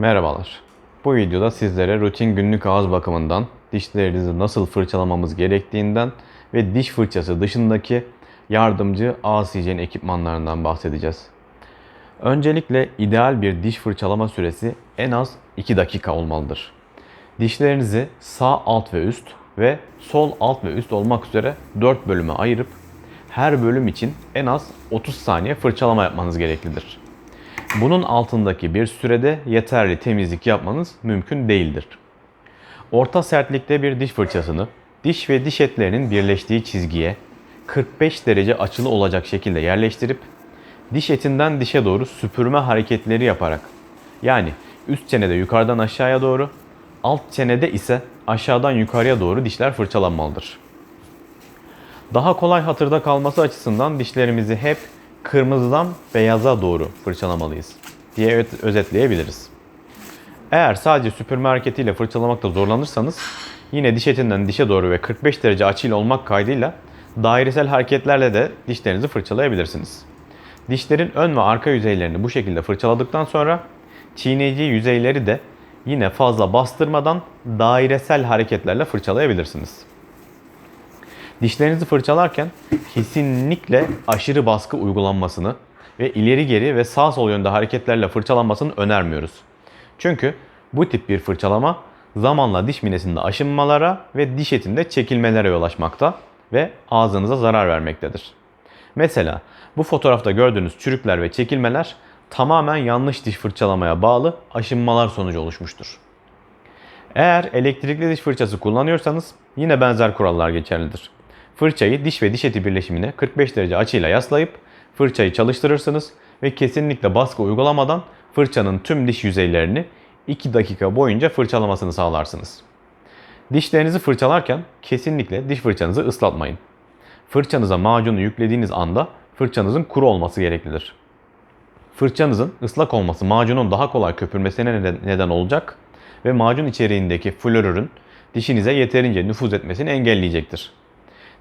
Merhabalar. Bu videoda sizlere rutin günlük ağız bakımından, dişlerinizi nasıl fırçalamamız gerektiğinden ve diş fırçası dışındaki yardımcı ağız hijyen ekipmanlarından bahsedeceğiz. Öncelikle ideal bir diş fırçalama süresi en az 2 dakika olmalıdır. Dişlerinizi sağ alt ve üst ve sol alt ve üst olmak üzere 4 bölüme ayırıp her bölüm için en az 30 saniye fırçalama yapmanız gereklidir. Bunun altındaki bir sürede yeterli temizlik yapmanız mümkün değildir. Orta sertlikte bir diş fırçasını diş ve diş etlerinin birleştiği çizgiye 45 derece açılı olacak şekilde yerleştirip diş etinden dişe doğru süpürme hareketleri yaparak yani üst çenede yukarıdan aşağıya doğru, alt çenede ise aşağıdan yukarıya doğru dişler fırçalanmalıdır. Daha kolay hatırda kalması açısından dişlerimizi hep kırmızıdan beyaza doğru fırçalamalıyız diye özetleyebiliriz. Eğer sadece süpürme fırçalamakta zorlanırsanız yine diş etinden dişe doğru ve 45 derece açıyla olmak kaydıyla dairesel hareketlerle de dişlerinizi fırçalayabilirsiniz. Dişlerin ön ve arka yüzeylerini bu şekilde fırçaladıktan sonra çiğneyici yüzeyleri de yine fazla bastırmadan dairesel hareketlerle fırçalayabilirsiniz. Dişlerinizi fırçalarken kesinlikle aşırı baskı uygulanmasını ve ileri geri ve sağ sol yönde hareketlerle fırçalanmasını önermiyoruz. Çünkü bu tip bir fırçalama zamanla diş minesinde aşınmalara ve diş etinde çekilmelere yol açmakta ve ağzınıza zarar vermektedir. Mesela bu fotoğrafta gördüğünüz çürükler ve çekilmeler tamamen yanlış diş fırçalamaya bağlı aşınmalar sonucu oluşmuştur. Eğer elektrikli diş fırçası kullanıyorsanız yine benzer kurallar geçerlidir. Fırçayı diş ve diş eti birleşimine 45 derece açıyla yaslayıp fırçayı çalıştırırsınız ve kesinlikle baskı uygulamadan fırçanın tüm diş yüzeylerini 2 dakika boyunca fırçalamasını sağlarsınız. Dişlerinizi fırçalarken kesinlikle diş fırçanızı ıslatmayın. Fırçanıza macunu yüklediğiniz anda fırçanızın kuru olması gereklidir. Fırçanızın ıslak olması macunun daha kolay köpürmesine neden- olacak ve macun içeriğindeki florürün dişinize yeterince nüfuz etmesini engelleyecektir.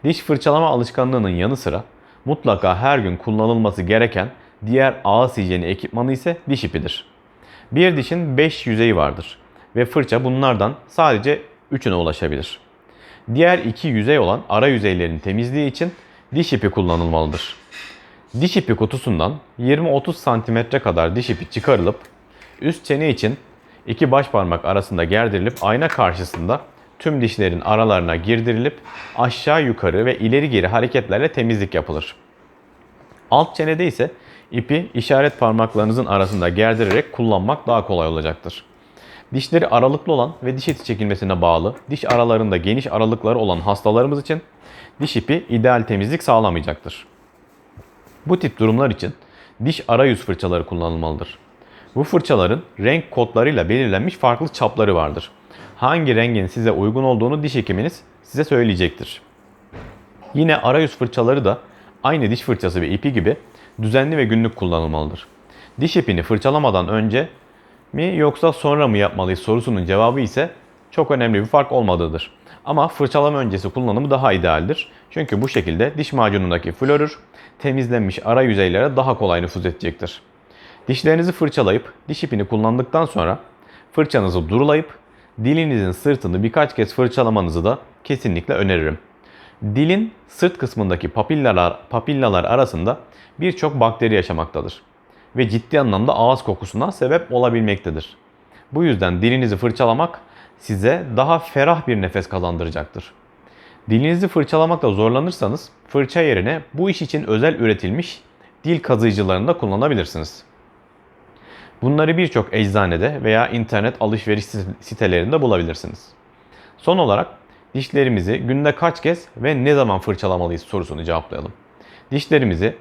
Diş fırçalama alışkanlığının yanı sıra mutlaka her gün kullanılması gereken diğer ağız hijyeni ekipmanı ise diş ipidir. Bir dişin 5 yüzeyi vardır ve fırça bunlardan sadece 3'üne ulaşabilir. Diğer iki yüzey olan ara yüzeylerin temizliği için diş ipi kullanılmalıdır. Diş ipi kutusundan 20-30 santimetre kadar diş ipi çıkarılıp üst çene için iki baş parmak arasında gerdirilip ayna karşısında tüm dişlerin aralarına girdirilip aşağı yukarı ve ileri geri hareketlerle temizlik yapılır. Alt çenede ise ipi işaret parmaklarınızın arasında gerdirerek kullanmak daha kolay olacaktır. Dişleri aralıklı olan ve diş eti çekilmesine bağlı, diş aralarında geniş aralıkları olan hastalarımız için diş ipi ideal temizlik sağlamayacaktır. Bu tip durumlar için diş arayüz fırçaları kullanılmalıdır. Bu fırçaların renk kodlarıyla belirlenmiş farklı çapları vardır. Hangi rengin size uygun olduğunu diş hekiminiz size söyleyecektir. Yine arayüz fırçaları da aynı diş fırçası ve ipi gibi düzenli ve günlük kullanılmalıdır. Diş ipini fırçalamadan önce mi yoksa sonra mı yapmalıyız sorusunun cevabı ise çok önemli bir fark olmadığıdır. Ama fırçalama öncesi kullanımı daha idealdir. Çünkü bu şekilde diş macunundaki florür temizlenmiş ara yüzeylere daha kolay nüfuz edecektir. Dişlerinizi fırçalayıp diş ipini kullandıktan sonra fırçanızı durulayıp dilinizin sırtını birkaç kez fırçalamanızı da kesinlikle öneririm. Dilin sırt kısmındaki papillalar, papillalar arasında birçok bakteri yaşamaktadır ve ciddi anlamda ağız kokusuna sebep olabilmektedir. Bu yüzden dilinizi fırçalamak size daha ferah bir nefes kazandıracaktır. Dilinizi fırçalamakta zorlanırsanız fırça yerine bu iş için özel üretilmiş dil kazıyıcılarını da kullanabilirsiniz. Bunları birçok eczanede veya internet alışveriş sitelerinde bulabilirsiniz. Son olarak dişlerimizi günde kaç kez ve ne zaman fırçalamalıyız sorusunu cevaplayalım. Dişlerimizi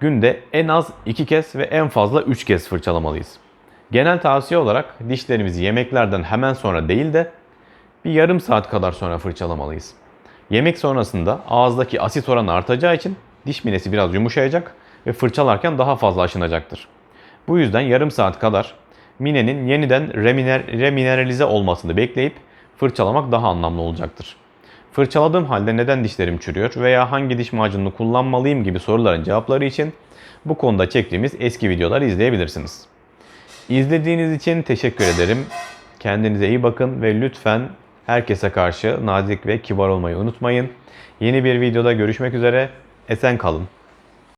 günde en az 2 kez ve en fazla 3 kez fırçalamalıyız. Genel tavsiye olarak dişlerimizi yemeklerden hemen sonra değil de bir yarım saat kadar sonra fırçalamalıyız. Yemek sonrasında ağızdaki asit oranı artacağı için diş minesi biraz yumuşayacak ve fırçalarken daha fazla aşınacaktır. Bu yüzden yarım saat kadar minenin yeniden reminer, remineralize olmasını bekleyip fırçalamak daha anlamlı olacaktır. Fırçaladığım halde neden dişlerim çürüyor veya hangi diş macununu kullanmalıyım gibi soruların cevapları için bu konuda çektiğimiz eski videoları izleyebilirsiniz. İzlediğiniz için teşekkür ederim. Kendinize iyi bakın ve lütfen herkese karşı nazik ve kibar olmayı unutmayın. Yeni bir videoda görüşmek üzere. Esen kalın.